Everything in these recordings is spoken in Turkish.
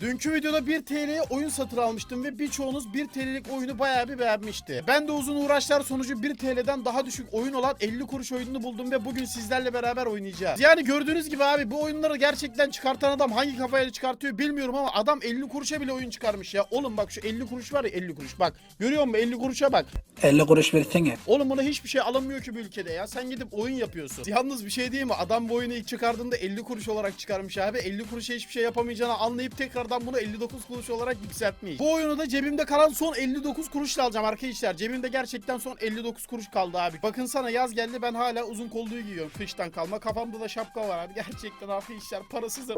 Dünkü videoda 1 TL'ye oyun satın almıştım ve birçoğunuz 1 TL'lik oyunu bayağı bir beğenmişti. Ben de uzun uğraşlar sonucu 1 TL'den daha düşük oyun olan 50 kuruş oyununu buldum ve bugün sizlerle beraber oynayacağız. Yani gördüğünüz gibi abi bu oyunları gerçekten çıkartan adam hangi kafayla çıkartıyor bilmiyorum ama adam 50 kuruşa bile oyun çıkarmış ya. Oğlum bak şu 50 kuruş var ya 50 kuruş bak. Görüyor musun 50 kuruşa bak. 50 kuruş versene. Oğlum buna hiçbir şey alınmıyor ki bu ülkede ya. Sen gidip oyun yapıyorsun. Yalnız bir şey değil mi? Adam bu oyunu ilk çıkardığında 50 kuruş olarak çıkarmış abi. 50 kuruşa hiçbir şey yapamayacağını anlayıp tekrardan bunu 59 kuruş olarak yükseltmiş. Bu oyunu da cebimde kalan son 59 kuruşla alacağım arkadaşlar. Cebimde gerçekten son 59 kuruş kaldı abi. Bakın sana yaz geldi ben hala uzun kolluğu giyiyorum. Kıştan kalma. Kafamda da şapka var abi. Gerçekten arkadaşlar parasızım.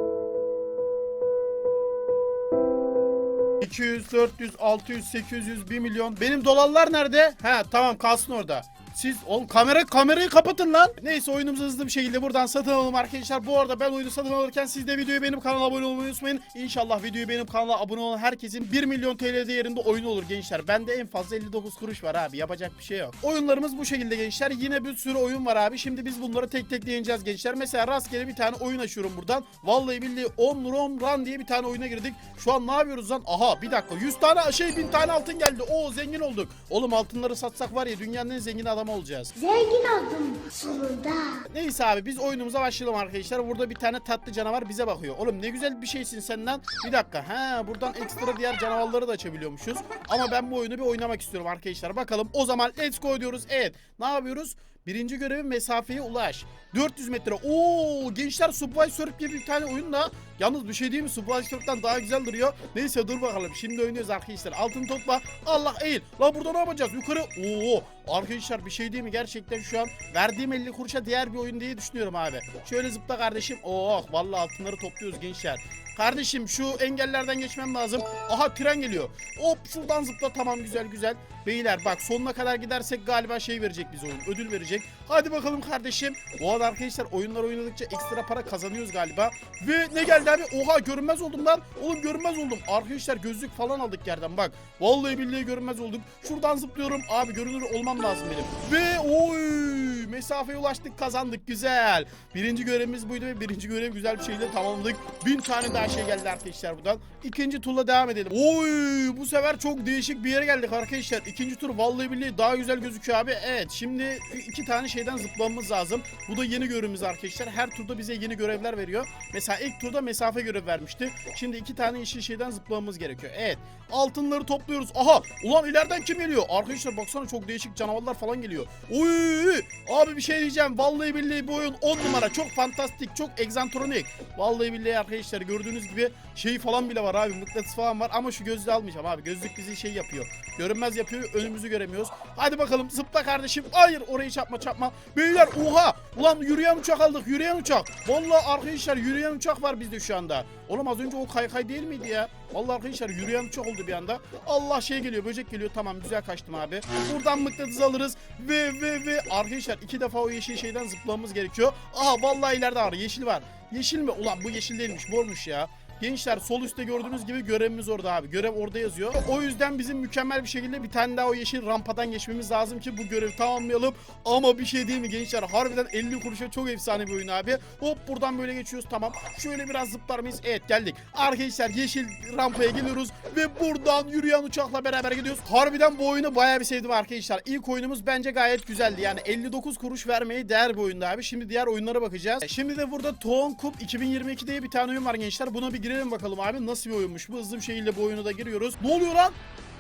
200, 400, 600, 800, 1 milyon. Benim dolarlar nerede? He tamam kalsın orada. Siz oğlum kamera kamerayı kapatın lan. Neyse oyunumuzu hızlı bir şekilde buradan satın alalım arkadaşlar. Bu arada ben oyunu satın alırken siz de videoyu benim kanala abone olmayı unutmayın. İnşallah videoyu benim kanala abone olan herkesin 1 milyon TL değerinde oyunu olur gençler. Bende en fazla 59 kuruş var abi. Yapacak bir şey yok. Oyunlarımız bu şekilde gençler. Yine bir sürü oyun var abi. Şimdi biz bunları tek tek değineceğiz gençler. Mesela rastgele bir tane oyun açıyorum buradan. Vallahi billahi 10 rom run diye bir tane oyuna girdik. Şu an ne yapıyoruz lan? Aha bir dakika 100 tane şey 1000 tane altın geldi. Oo zengin olduk. Oğlum altınları satsak var ya dünyanın en zengin adamı olacağız. Zengin oldum sonunda. Neyse abi biz oyunumuza başlayalım arkadaşlar. Burada bir tane tatlı canavar bize bakıyor. Oğlum ne güzel bir şeysin senden. Bir dakika. Ha buradan ekstra diğer canavarları da açabiliyormuşuz. Ama ben bu oyunu bir oynamak istiyorum arkadaşlar. Bakalım o zaman let's go diyoruz. Evet. Ne yapıyoruz? Birinci görevin mesafeye ulaş. 400 metre. Oo gençler Subway Surf gibi bir tane oyunla. Yalnız bir şey değil mi? Subway Surf'tan daha güzel duruyor. Neyse dur bakalım. Şimdi oynuyoruz arkadaşlar. Altın topla. Allah eğil. La burada ne yapacağız? Yukarı. Oo. Arkadaşlar bir şey değil mi? Gerçekten şu an verdiğim 50 kuruşa diğer bir oyun diye düşünüyorum abi. Şöyle zıpla kardeşim. Oh vallahi altınları topluyoruz gençler. Kardeşim şu engellerden geçmem lazım. Aha tren geliyor. Hop şuradan zıpla tamam güzel güzel. Beyler bak sonuna kadar gidersek galiba şey verecek bize oyun. Ödül verecek. Hadi bakalım kardeşim. Bu arada arkadaşlar oyunlar oynadıkça ekstra para kazanıyoruz galiba. Ve ne geldi abi? Oha görünmez oldum lan. Oğlum görünmez oldum. Arkadaşlar gözlük falan aldık yerden bak. Vallahi billahi görünmez olduk. Şuradan zıplıyorum. Abi görünür olmam lazım benim. Ve oy mesafeye ulaştık kazandık güzel. Birinci görevimiz buydu ve birinci görev güzel bir şeyle tamamladık. Bin tane daha şey geldi arkadaşlar buradan. İkinci turla devam edelim. Oy bu sefer çok değişik bir yere geldik arkadaşlar. İkinci tur vallahi billahi daha güzel gözüküyor abi. Evet şimdi iki tane şeyden zıplamamız lazım. Bu da yeni görevimiz arkadaşlar. Her turda bize yeni görevler veriyor. Mesela ilk turda mesafe görev vermişti. Şimdi iki tane yeşil şeyden zıplamamız gerekiyor. Evet. Altınları topluyoruz. Aha! Ulan ileriden kim geliyor? Arkadaşlar baksana çok değişik canavarlar falan geliyor. Oy! Abi bir şey diyeceğim. Vallahi billahi bu oyun 10 numara. Çok fantastik, çok egzantronik. Vallahi billahi arkadaşlar gördüğünüz gibi şey falan bile var abi. Mıknatıs falan var ama şu gözlüğü almayacağım abi. Gözlük bizi şey yapıyor. Görünmez yapıyor. Önümüzü göremiyoruz. Hadi bakalım zıpla kardeşim. Hayır orayı çarpma çarpma. Beyler oha! Ulan yürüyen uçak aldık. Yürüyen uçak. Vallahi arkadaşlar yürüyen uçak var bizde şu anda. Oğlum az önce o kaykay değil miydi ya? Vallahi arkadaşlar yürüyen uçak oldu bir anda. Allah şey geliyor böcek geliyor tamam güzel kaçtım abi. Buradan mıknatıs alırız ve ve ve arkadaşlar iki defa o yeşil şeyden zıplamamız gerekiyor. Aha vallahi ileride var yeşil var. Yeşil mi? Ulan bu yeşil değilmiş mormuş ya. Gençler sol üstte gördüğünüz gibi görevimiz orada abi. Görev orada yazıyor. O yüzden bizim mükemmel bir şekilde bir tane daha o yeşil rampadan geçmemiz lazım ki bu görevi tamamlayalım. Ama bir şey değil mi gençler? Harbiden 50 kuruşa çok efsane bir oyun abi. Hop buradan böyle geçiyoruz tamam. Şöyle biraz zıplar mıyız? Evet geldik. Arkadaşlar yeşil rampaya geliyoruz ve buradan yürüyen uçakla beraber gidiyoruz. Harbiden bu oyunu bayağı bir sevdim arkadaşlar. İlk oyunumuz bence gayet güzeldi. Yani 59 kuruş vermeye değer bir oyundu abi. Şimdi diğer oyunlara bakacağız. Şimdi de burada Toon Cup 2022 diye bir tane oyun var gençler. Buna bir girelim bakalım abi. Nasıl bir oyunmuş bu? Hızlı bir şekilde bu oyunu da giriyoruz. Ne oluyor lan?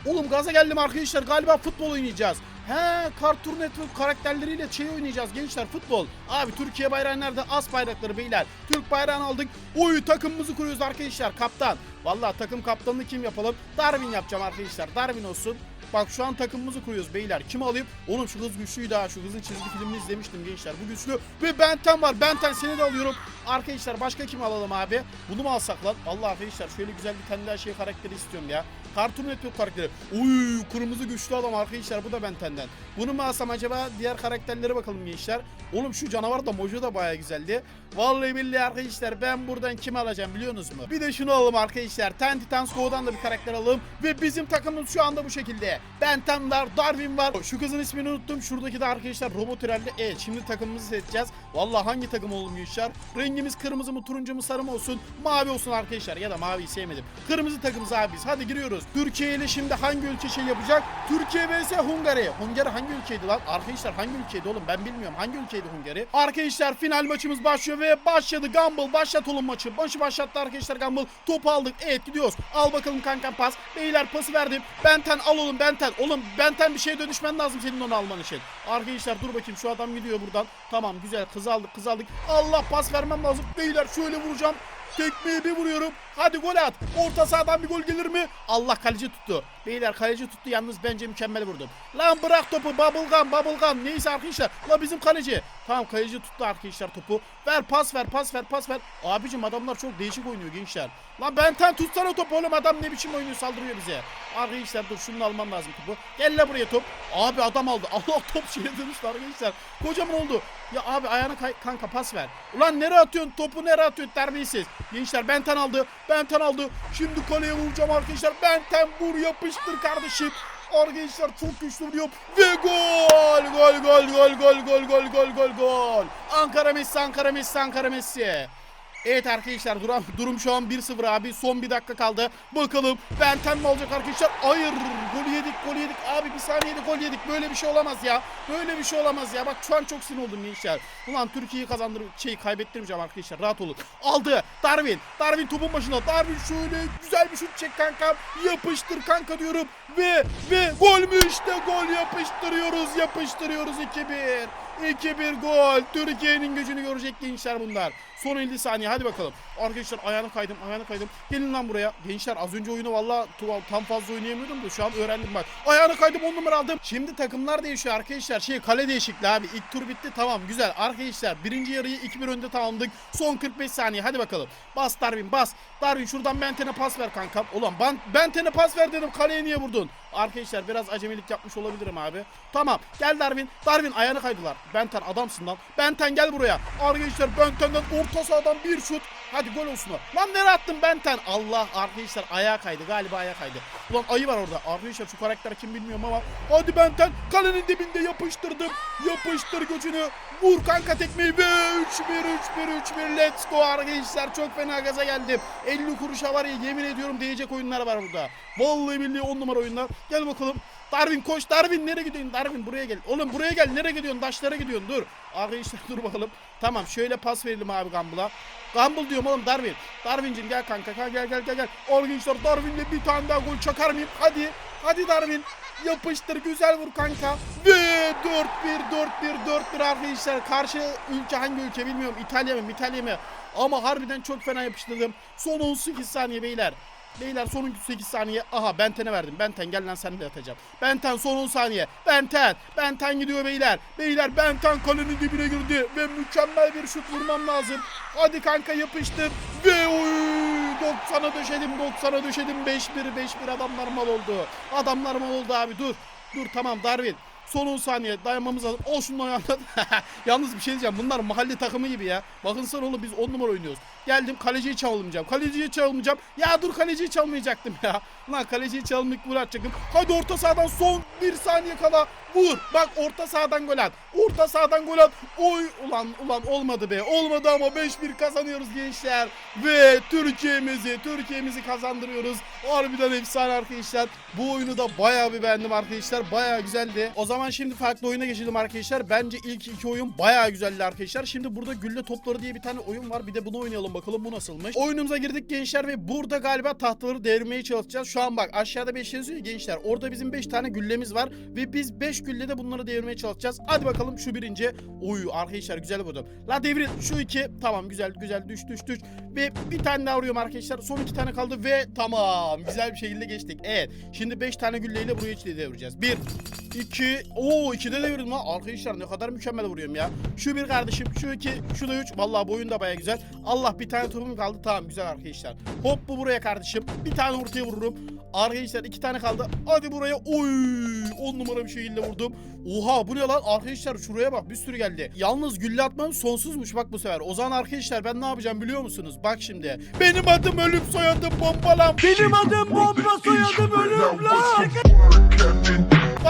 Oğlum gaza geldim arkadaşlar. Galiba futbol oynayacağız. He Cartoon Network karakterleriyle şey oynayacağız gençler futbol. Abi Türkiye bayrağı nerede? As bayrakları beyler. Türk bayrağını aldık. Oy takımımızı kuruyoruz arkadaşlar. Kaptan. Vallahi takım kaptanını kim yapalım? Darwin yapacağım arkadaşlar. Darwin olsun. Bak şu an takımımızı kuruyoruz beyler. Kim alayım? Oğlum şu kız güçlüydü ha. Şu kızın çizgi filmini izlemiştim gençler. Bu güçlü. Ve Benten var. Benten seni de alıyorum. Arkadaşlar başka kim alalım abi? Bunu mu alsak lan? Allah arkadaşlar şöyle güzel bir tane daha şey karakteri istiyorum ya. Cartoon Network karakteri. Uy kırmızı güçlü adam arkadaşlar. Bu da Benten'den. Bunu mu alsam acaba? Diğer karakterlere bakalım gençler. Oğlum şu canavar da Mojo da baya güzeldi. Vallahi billahi arkadaşlar ben buradan kim alacağım biliyorsunuz mu? Bir de şunu alalım arkadaşlar. Ten Titans Go'dan da bir karakter alalım. Ve bizim takımımız şu anda bu şekilde. Benten var, Darwin var. Şu kızın ismini unuttum. Şuradaki de arkadaşlar robot herhalde. Evet şimdi takımımızı seçeceğiz. Vallahi hangi takım olalım gençler? Rengimiz kırmızı mı turuncu mu sarı mı olsun? Mavi olsun arkadaşlar ya da maviyi sevmedim. Kırmızı takımız abi biz. Hadi giriyoruz. Türkiye ile şimdi hangi ülke şey yapacak? Türkiye vs Hungary. Hungary hangi ülkeydi lan? Arkadaşlar hangi ülkeydi oğlum? Ben bilmiyorum. Hangi ülkeydi Hungary? Arkadaşlar final maçımız başlıyor ve başladı. Gumball başlat oğlum maçı. Başı başlattı arkadaşlar Gumball. Topu aldık. Evet gidiyoruz. Al bakalım kanka pas. Beyler pası verdim. Benten al oğlum Benten. Oğlum Benten bir şeye dönüşmen lazım senin onu alman için. Arkadaşlar dur bakayım şu adam gidiyor buradan. Tamam güzel kız aldık kız aldık. Allah pas vermem lazım. Beyler şöyle vuracağım. Tekmeyi bir vuruyorum. Hadi gol at. Orta sahadan bir gol gelir mi? Allah kaleci tuttu. Beyler kaleci tuttu yalnız bence mükemmel vurdum. Lan bırak topu bubblegum bubblegum. Neyse arkadaşlar. La bizim kaleci. Tamam kaleci tuttu arkadaşlar topu. Ver pas ver pas ver pas ver. Abicim adamlar çok değişik oynuyor gençler. Lan Benten tutsana topu oğlum adam ne biçim oynuyor saldırıyor bize. Arkadaşlar dur şunu almam lazım topu. Gel la buraya top. Abi adam aldı. Allah top şeye dönüştü arkadaşlar. Kocaman oldu. Ya abi ayağına kanka pas ver. Ulan nereye atıyorsun topu nereye atıyorsun terbiyesiz. Gençler Benten aldı. Benten aldı. Şimdi kaleye vuracağım arkadaşlar. Benten vur yapıştır kardeşim. Arkadaşlar çok güçlü vuruyor. Ve gol! Gol gol gol gol gol gol gol gol gol. Ankara Messi Ankara Messi Ankara Messi. Evet arkadaşlar durum, durum şu an 1-0 abi. Son bir dakika kaldı. Bakalım Benten mi olacak arkadaşlar? Hayır. Gol yedik gol yedik. Abi bir saniyede gol yedik. Böyle bir şey olamaz ya. Böyle bir şey olamaz ya. Bak şu an çok sinir oldum gençler. Ulan Türkiye'yi kazandır şey kaybettirmeyeceğim arkadaşlar. Rahat olun. Aldı. Darwin. Darwin topun başında. Darwin şöyle güzel bir şut çek kanka. Yapıştır kanka diyorum. Ve ve gol mü işte gol yapıştırıyoruz. Yapıştırıyoruz 2-1. 2-1 gol. Türkiye'nin gücünü görecek gençler bunlar. Son 50 saniye hadi bakalım. Arkadaşlar ayağını kaydım ayağını kaydım. Gelin lan buraya. Gençler az önce oyunu valla tam fazla oynayamıyordum da şu an öğrendim bak. Ayağını kaydım 10 numara aldım. Şimdi takımlar değişiyor arkadaşlar. Şey kale değişikliği abi. İlk tur bitti tamam güzel. Arkadaşlar birinci yarıyı 2-1 önde tamamladık. Son 45 saniye hadi bakalım. Bas Darwin bas. Darwin şuradan Benten'e pas ver kankam. Ulan ben Benten'e pas ver dedim. Kaleye niye vurdun? Arkadaşlar biraz acemilik yapmış olabilirim abi. Tamam gel Darwin. Darwin ayağını kaydılar. Benten adamsın lan. Benten gel buraya. Arkadaşlar Benten'den orta sahadan bir şut. Hadi gol olsun o. Lan nereye attın Benten? Allah arkadaşlar ayağa kaydı. Galiba ayağa kaydı. Ulan ayı var orada. Arkadaşlar şu karakter kim bilmiyorum ama. Hadi Benten kalenin dibinde yapıştırdım. Yapıştır gücünü. Vur kanka tekmeyi ve 3-1 3-1 3-1 let's go arkadaşlar. Çok fena gaza geldim. 50 kuruşa var ya yemin ediyorum diyecek oyunlar var burada. Vallahi billahi 10 numara oyunlar. Gel bakalım. Darwin koş Darwin nereye gidiyorsun Darwin buraya gel. Oğlum buraya gel nereye gidiyorsun taşlara gidiyorsun dur. Arkadaşlar dur bakalım. Tamam şöyle pas verelim abi Gumball'a. Gumball diyorum oğlum Darwin. Darwin'cim gel kanka gel gel gel gel. Arkadaşlar Darwin'le bir tane daha gol çakar mıyım? Hadi. Hadi Darwin. Yapıştır güzel vur kanka. Ve 4-1 4-1 4-1 arkadaşlar. Karşı ülke hangi ülke bilmiyorum. İtalya mı İtalya mı? Ama harbiden çok fena yapıştırdım. Son 18 saniye beyler. Beyler son 8 saniye. Aha Benten'e verdim. Benten gel lan sen de atacağım. Benten son 10 saniye. Benten. Benten gidiyor beyler. Beyler Benten kalenin dibine girdi. Ve mükemmel bir şut vurmam lazım. Hadi kanka yapıştır. Ve oy 90'a döşedim 90'a döşedim. 5-1 5-1 adamlar mal oldu. Adamlar mal oldu abi dur. Dur tamam Darwin. Son 10 saniye dayanmamız lazım. Ol şunun ayağından. Yalnız bir şey diyeceğim. Bunlar mahalle takımı gibi ya. Bakın sen oğlum biz 10 numara oynuyoruz. Geldim kaleciyi çalmayacağım. Kaleciyi çalmayacağım. Ya dur kaleciyi çalmayacaktım ya. Lan kaleciyi çalmayıp gol atacaktım. Hadi orta sahadan son 1 saniye kala vur. Bak orta sahadan gol at. Orta sahadan gol at. Oy ulan ulan olmadı be. Olmadı ama 5-1 kazanıyoruz gençler. Ve Türkiye'mizi Türkiye'mizi kazandırıyoruz. Harbiden efsane arkadaşlar. Bu oyunu da bayağı bir beğendim arkadaşlar. Bayağı güzeldi. O zaman şimdi farklı oyuna geçelim arkadaşlar. Bence ilk iki oyun bayağı güzeldi arkadaşlar. Şimdi burada gülle topları diye bir tane oyun var. Bir de bunu oynayalım bakalım bu nasılmış. Oyunumuza girdik gençler ve burada galiba tahtaları devirmeye çalışacağız. Şu an bak aşağıda 5 yazıyor ya gençler. Orada bizim 5 tane güllemiz var ve biz 5 gülle de bunları devirmeye çalışacağız. Hadi bakalım şu birinci. Oy arkadaşlar güzel vurdum. La devrin şu iki. Tamam güzel güzel düş düş düş. Ve bir tane daha vuruyorum arkadaşlar. Son iki tane kaldı ve tamam. Güzel bir şekilde geçtik. Evet. Şimdi 5 tane gülleyle buraya içli devireceğiz. 1 2 Oo 2'de devirdim lan. Arkadaşlar ne kadar mükemmel vuruyorum ya. Şu bir kardeşim, şu iki, şu da üç. Vallahi bu oyun da baya güzel. Allah bir tane topum kaldı. Tamam güzel arkadaşlar. Hop bu buraya kardeşim. Bir tane ortaya vururum. Arkadaşlar iki tane kaldı. Hadi buraya. Oy! 10 numara bir şekilde vurdum. Oha bu ne lan? Arkadaşlar şuraya bak bir sürü geldi. Yalnız gülle atmam sonsuzmuş bak bu sefer. O zaman arkadaşlar ben ne yapacağım biliyor musunuz? Bak şimdi. Benim adım ölüm soyadım bombalam. Benim adım bomba soyadım ölüm lan.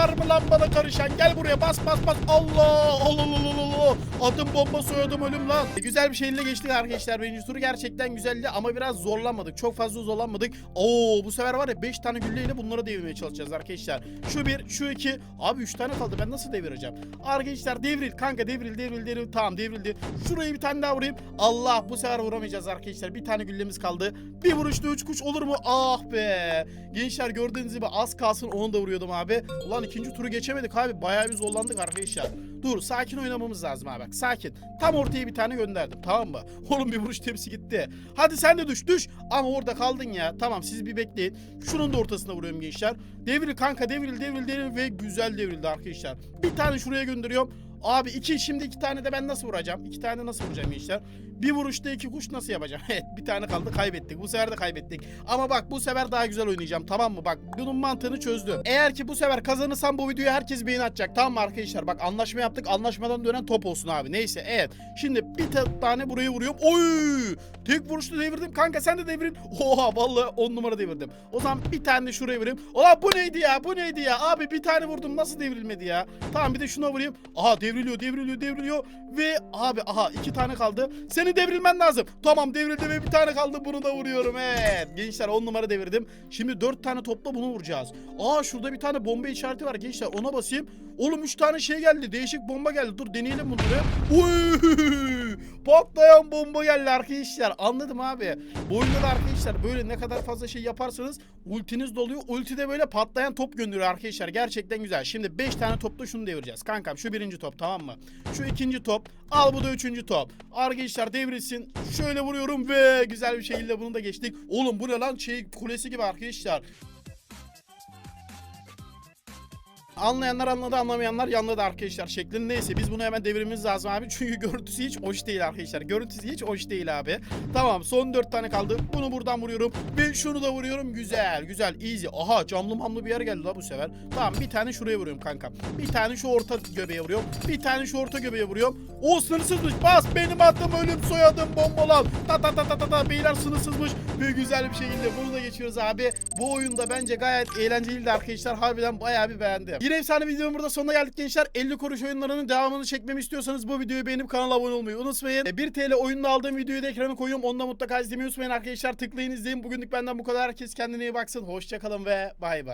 Var mı lan bana karışan? Gel buraya bas bas bas. Allah Allah Allah Allah. Adım bomba soyadım ölüm lan. E, güzel bir şekilde geçtik arkadaşlar. Birinci turu gerçekten güzeldi ama biraz zorlanmadık. Çok fazla zorlanmadık. Oo bu sefer var ya 5 tane gülleyle bunları devirmeye çalışacağız arkadaşlar. Şu bir, şu iki. Abi 3 tane kaldı. Ben nasıl devireceğim? Arkadaşlar devril kanka devril devril devril. Tamam devrildi. Şurayı bir tane daha vurayım. Allah bu sefer vuramayacağız arkadaşlar. Bir tane güllemiz kaldı. Bir vuruşta 3 kuş olur mu? Ah be. Gençler gördüğünüz gibi az kalsın onu da vuruyordum abi. Ulan ikinci turu geçemedik abi. Bayağı bir zorlandık arkadaşlar. Dur sakin oynamamız lazım abi bak sakin. Tam ortaya bir tane gönderdim tamam mı? Oğlum bir vuruş tepsi gitti. Hadi sen de düş düş. Ama orada kaldın ya. Tamam siz bir bekleyin. Şunun da ortasına vuruyorum gençler. Devril kanka devril devril devril ve güzel devrildi arkadaşlar. Bir tane şuraya gönderiyorum. Abi iki şimdi iki tane de ben nasıl vuracağım? İki tane nasıl vuracağım gençler? Bir vuruşta iki kuş nasıl yapacağım? Evet bir tane kaldı kaybettik. Bu sefer de kaybettik. Ama bak bu sefer daha güzel oynayacağım tamam mı? Bak bunun mantığını çözdüm. Eğer ki bu sefer kazanırsam bu videoyu herkes beğeni atacak. Tamam mı arkadaşlar? Bak anlaşma yaptık. Anlaşmadan dönen top olsun abi. Neyse evet. Şimdi bir ta- tane buraya vuruyorum. Oy! Tek vuruşta devirdim. Kanka sen de devirin. Oha vallahi 10 numara devirdim. O zaman bir tane de şuraya vurayım. Ulan bu neydi ya? Bu neydi ya? Abi bir tane vurdum. Nasıl devrilmedi ya? Tamam bir de şuna vurayım. Aha devriliyor, devriliyor, devriliyor. Ve abi aha iki tane kaldı. Seni devrilmen lazım. Tamam devrildi ve bir tane kaldı. Bunu da vuruyorum. Evet. Gençler 10 numara devirdim. Şimdi 4 tane topla bunu vuracağız. Aa şurada bir tane bomba işareti var gençler. Ona basayım. Oğlum 3 tane şey geldi. Değişik bomba geldi. Dur deneyelim bunları. Uy! Patlayan bomba geldi arkadaşlar. Anladım abi. Bu oyunda da arkadaşlar böyle ne kadar fazla şey yaparsanız ultiniz doluyor. Ultide böyle patlayan top gönderiyor arkadaşlar. Gerçekten güzel. Şimdi 5 tane topla şunu devireceğiz. Kankam şu birinci top tamam mı? Şu ikinci top. Al bu da üçüncü top. Arkadaşlar devrilsin. Şöyle vuruyorum ve güzel bir şekilde bunu da geçtik. Oğlum bu ne lan şey kulesi gibi arkadaşlar. Anlayanlar anladı anlamayanlar yanladı arkadaşlar şeklinde. Neyse biz bunu hemen devirmemiz lazım abi. Çünkü görüntüsü hiç hoş değil arkadaşlar. Görüntüsü hiç hoş değil abi. Tamam son 4 tane kaldı. Bunu buradan vuruyorum. Ve şunu da vuruyorum. Güzel güzel easy. Aha camlı mamlı bir yer geldi la bu sefer. Tamam bir tane şuraya vuruyorum kanka. Bir tane şu orta göbeğe vuruyorum. Bir tane şu orta göbeğe vuruyorum. O sınırsızmış. Bas benim adım ölüm soyadım bombalan. Ta ta ta ta ta ta beyler sınırsızmış. Ve güzel bir şekilde bunu da geçiyoruz abi. Bu oyunda bence gayet eğlenceliydi arkadaşlar. Harbiden bayağı bir beğendim. Yine efsane videonun burada sonuna geldik gençler. 50 kuruş oyunlarının devamını çekmemi istiyorsanız bu videoyu beğenip kanala abone olmayı unutmayın. E, 1 TL oyunda aldığım videoyu da ekrana koyuyorum. Onu da mutlaka izlemeyi unutmayın arkadaşlar. Tıklayın izleyin. Bugünlük benden bu kadar. Herkes kendine iyi baksın. Hoşçakalın ve bay bay.